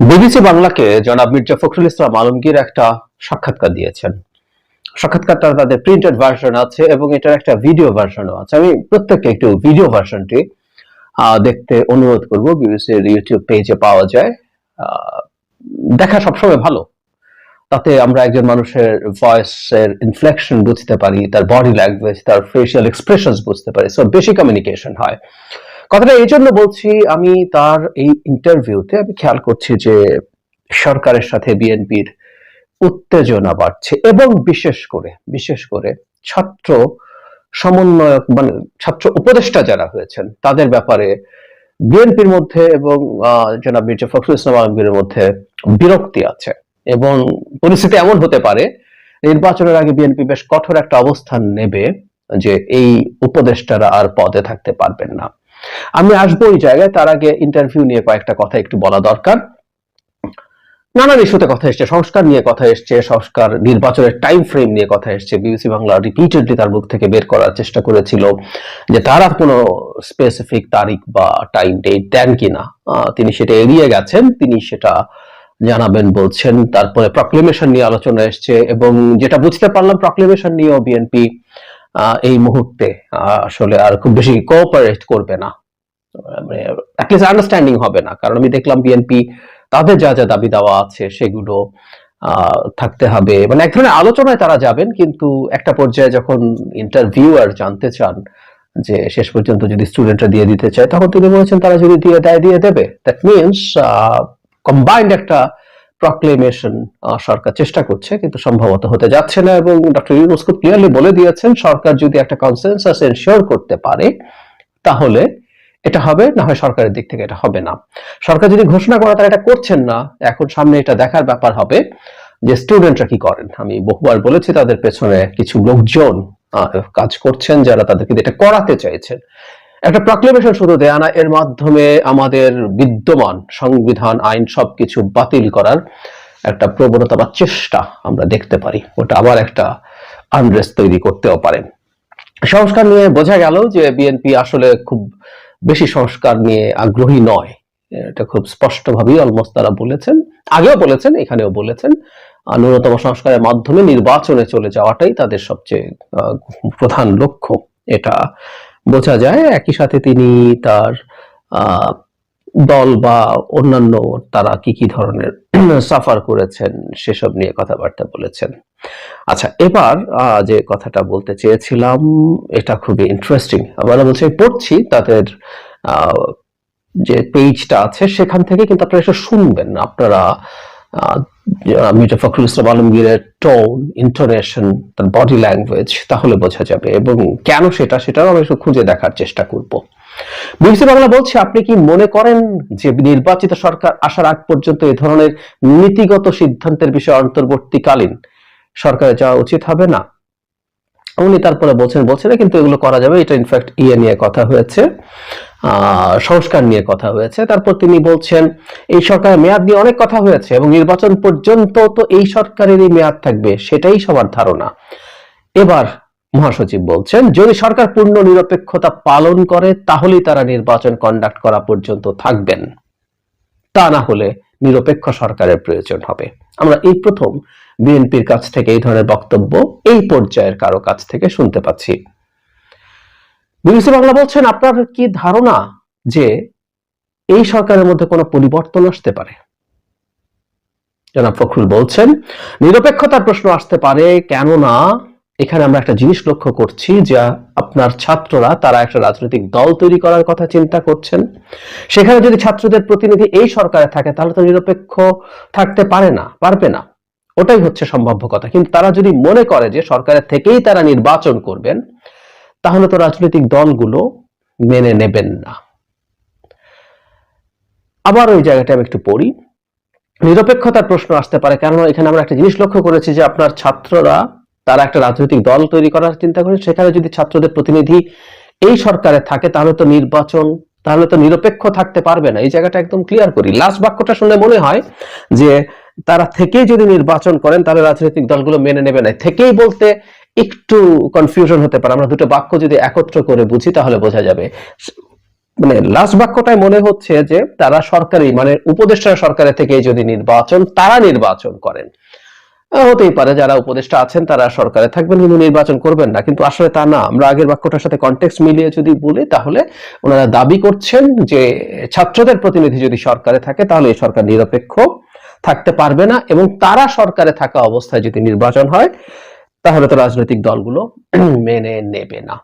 BBC বাংলাকে জনাব মির্জা ফখরুল ইসলাম আলমগীর একটা সাক্ষাৎকার দিয়েছেন। সাক্ষাৎকারটা তাদের প্রিন্টেড ভার্সন আছে এবং এটার একটা ভিডিও ভার্সনও আছে। আমি প্রত্যেককে একটু ভিডিও ভার্সনটি দেখতে অনুরোধ করব, বিবিসির ইউটিউব পেজে পাওয়া যায়। দেখা সবসময় ভালো। তাতে আমরা একজন মানুষের ভয়েসের ইনফ্লেকশন বুঝতে পারি, তার বডি ল্যাঙ্গুয়েজ তার ফেশিয়াল এক্সপ্রেশন বুঝতে পারি। সো বেশি কমিউনিকেশন হয়। কথাটা এই জন্য বলছি, আমি তার এই ইন্টারভিউতে আমি খেয়াল করছি যে সরকারের সাথে বিএনপির উত্তেজনা বাড়ছে এবং বিশেষ করে বিশেষ করে ছাত্র সমন্বয়ক মানে ছাত্র উপদেষ্টা যারা হয়েছেন, তাদের ব্যাপারে বিএনপির মধ্যে এবং জনাব মির্জা ফখরুল ইসলাম আলমগীরের মধ্যে বিরক্তি আছে এবং পরিস্থিতি এমন হতে পারে, নির্বাচনের আগে বিএনপি বেশ কঠোর একটা অবস্থান নেবে যে এই উপদেষ্টারা আর পদে থাকতে পারবেন না। আমি আসব ওই জায়গায়, তার আগে ইন্টারভিউ নিয়ে কয়েকটা কথা একটু বলা দরকার। নানান ইস্যুতে কথা এসছে, সংস্কার নিয়ে কথা এসছে, সংস্কার নির্বাচনের টাইম ফ্রেম নিয়ে কথা এসছে। বিবিসি বাংলা রিপিটেডলি তার মুখ থেকে বের করার চেষ্টা করেছিল যে তার কোনো স্পেসিফিক তারিখ বা টাইম ডেট দেন কিনা। তিনি সেটা এড়িয়ে গেছেন, তিনি সেটা জানাবেন, বলছেন। তারপরে প্রক্লেমেশন নিয়ে আলোচনা এসছে এবং যেটা বুঝতে পারলাম প্রক্লেমেশন নিয়েও বিএনপি এই মুহূর্তে আসলে আর খুব বেশি কোঅপারেট করবে না। মানে আন্ডারস্ট্যান্ডিং হবে না। কারণ আমি দেখলাম বিএনপি তাদের যা যা দাবি দেওয়া আছে, সেগুলো থাকতে হবে। মানে এক ধরনের আলোচনায় তারা যাবেন, কিন্তু একটা পর্যায়ে যখন ইন্টারভিউয়ার জানতে চান যে, শেষ পর্যন্ত যদি স্টুডেন্টরা দিয়ে দিতে চায়, তখন তিনি বলেছেন, তারা যদি দিয়ে দেয়, দিয়ে দেবে। দ্যাট মিনস কম্বাইন্ড একটা প্রক্লেমেশন সরকার চেষ্টা করছে, কিন্তু সম্ভবত হতে যাচ্ছে না এবং ডক্টর ইউনুস খুব ক্লিয়ারলি বলে দিয়েছেন, সরকার যদি একটা কনসেনসাস এনশিওর করতে পারে, তাহলে এটা হবে, না হয় সরকারের দিক থেকে এটা হবে না। সরকার যদি ঘোষণা করে তারা এটা করছেন না, এখন সামনে এটা দেখার ব্যাপার হবে যে স্টুডেন্টরা কি করেন। আমি বহুবার বলেছি, তাদের পেছনে কিছু লোকজন কাজ করছেন যারা তাদেরকে এটা করাতে চাইছেন। একটা প্রক্লেমেশন শুধু দেয়া না, এর মাধ্যমে আমাদের বিদ্যমান সংবিধান, আইন সবকিছু বাতিল করার একটা প্রবণতা বা চেষ্টা আমরা দেখতে পারি। ওটা আবার একটা আনরেস্ট তৈরি করতেও পারেন সংস্কার নিয়ে বোঝা গেল যে বিএনপি আসলে খুব বেশি সংস্কার নিয়ে আগ্রহী নয়। এটা খুব স্পষ্টভাবেই অলমোস্ট তারা বলেছেন। আগেও বলেছেন, এখানেও বলেছেন। ন্যূনতম সংস্কারের মাধ্যমে নির্বাচনে চলে যাওয়াটাই তাদের সবচেয়ে প্রধান লক্ষ্য। এটা বোঝা যায়, একই সাথে তিনি তার দল বা অন্যান্য তারা কি কি ধরনের সাফার করেছেন সেসব নিয়ে কথাবার্তা বলেছেন। আচ্ছা এবার যে কথাটা বলতে চেয়েছিলাম, এটা খুবই ইন্টারেস্টিং আমরা বলছি, পড়ছি তাদের যে পেজটা আছে, সেখান থেকে কিন্তু আপনারা এসে শুনবেন। আপনারা মির্জা ফখরুল ইসলাম আলমগীরের টোন ইন্টোনেশন তার বডি ল্যাঙ্গুয়েজ তাহলে বোঝা যাবে। এবং কেন সেটা সেটাও আমি একটু খুঁজে দেখার চেষ্টা করব। বিবিসি বাংলা বলছে আপনি কি মনে করেন যে নির্বাচিত সরকার আসার আগ পর্যন্ত এ ধরনের নীতিগত সিদ্ধান্তের বিষয়ে অন্তর্বর্তীকালীন সরকারের যাওয়া উচিত হবে না? উনি তারপরে বলছেন বলছেন না, কিন্তু এগুলো করা যাবে। এটা ইনফ্যাক্ট ইয়ে নিয়ে কথা হয়েছে। সংস্কার নিয়ে কথা হয়েছে। তারপর তিনি বলছেন, এই সরকারের মেয়াদ নিয়ে অনেক কথা হয়েছে এবং নির্বাচন পর্যন্ত তো এই সরকারেরই মেয়াদ থাকবে, সেটাই সবার ধারণা। এবার মহাসচিব বলছেন, যদি সরকার পূর্ণ নিরপেক্ষতা পালন করে, তাহলেই তারা নির্বাচন কন্ডাক্ট করা পর্যন্ত থাকবেন। তা না হলে নিরপেক্ষ সরকারের প্রয়োজন হবে। আমরা এই প্রথম বিএনপির কাছ থেকে এই ধরনের বক্তব্য এই পর্যায়ের কারও কাছ থেকে শুনতে পাচ্ছি। বিবিসি বাংলা বলছেন, আপনার কি ধারণা যে এই সরকারের মধ্যে কোনো পরিবর্তন আসতে পারে? জনাব ফখরুল বলছেন, নিরপেক্ষতার প্রশ্ন আসতে পারে, কেননা এখানে আমরা একটা জিনিস লক্ষ্য করছি যে আপনার ছাত্ররা, তারা একটা রাজনৈতিক দল তৈরি করার কথা চিন্তা করছেন। সেখানে যদি ছাত্রদের প্রতিনিধি এই সরকারে থাকে, তাহলে তো নিরপেক্ষ থাকতে পারে না, পারবে না। ওটাই হচ্ছে সম্ভাব্য কথা। কিন্তু তারা যদি মনে করে যে সরকারের থেকেই তারা নির্বাচন করবেন তাহলে তো রাজনৈতিক দলগুলো মেনে নেবেন না। আবার ওই জায়গাটা আমি একটু পড়ি। নিরপেক্ষতার প্রশ্ন আসতে পারে কারণ এখানে আমরা একটা জিনিস লক্ষ্য করেছি যে আপনার ছাত্ররা, তারা একটা রাজনৈতিক দল তৈরি করার চিন্তা করে, সেখানে যদি ছাত্রদের প্রতিনিধি এই সরকারে থাকে, তাহলে তো নির্বাচন, তাহলে তো নিরপেক্ষ থাকতে পারবে না। এই জায়গাটা একদম ক্লিয়ার করি। লাস্ট বাক্যটা শুনে মনে হয় যে, তারা থেকেই যদি নির্বাচন করেন, তাহলে রাজনৈতিক দলগুলো মেনে নেবে না। থেকেই বলতে একটু কনফিউশন হতে পারে। আমরা দুটো বাক্য যদি একত্র করে বুঝি, তাহলে বোঝা যাবে। মানে লাস্ট বাক্যটায় মনে হচ্ছে যে, তারা সরকারি মানে উপদেষ্টা সরকারের থেকে যদি নির্বাচন, তারা নির্বাচন করেন। হতেই পারে, যারা উপদেষ্টা আছেন, তারা সরকারে থাকবেন, কিন্তু নির্বাচন করবেন না। কিন্তু আসলে তা না। আমরা আগের বাক্যটার সাথে কনটেক্সট মিলিয়ে যদি বলি, তাহলে ওনারা দাবি করছেন যে, ছাত্রদের প্রতিনিধি যদি সরকারে থাকে, তাহলে এই সরকার নিরপেক্ষ থাকতে পারবে না এবং তারা সরকারে থাকা অবস্থায় যদি নির্বাচন হয় তাহলে তো রাজনৈতিক দলগুলো মেনে নেবে না।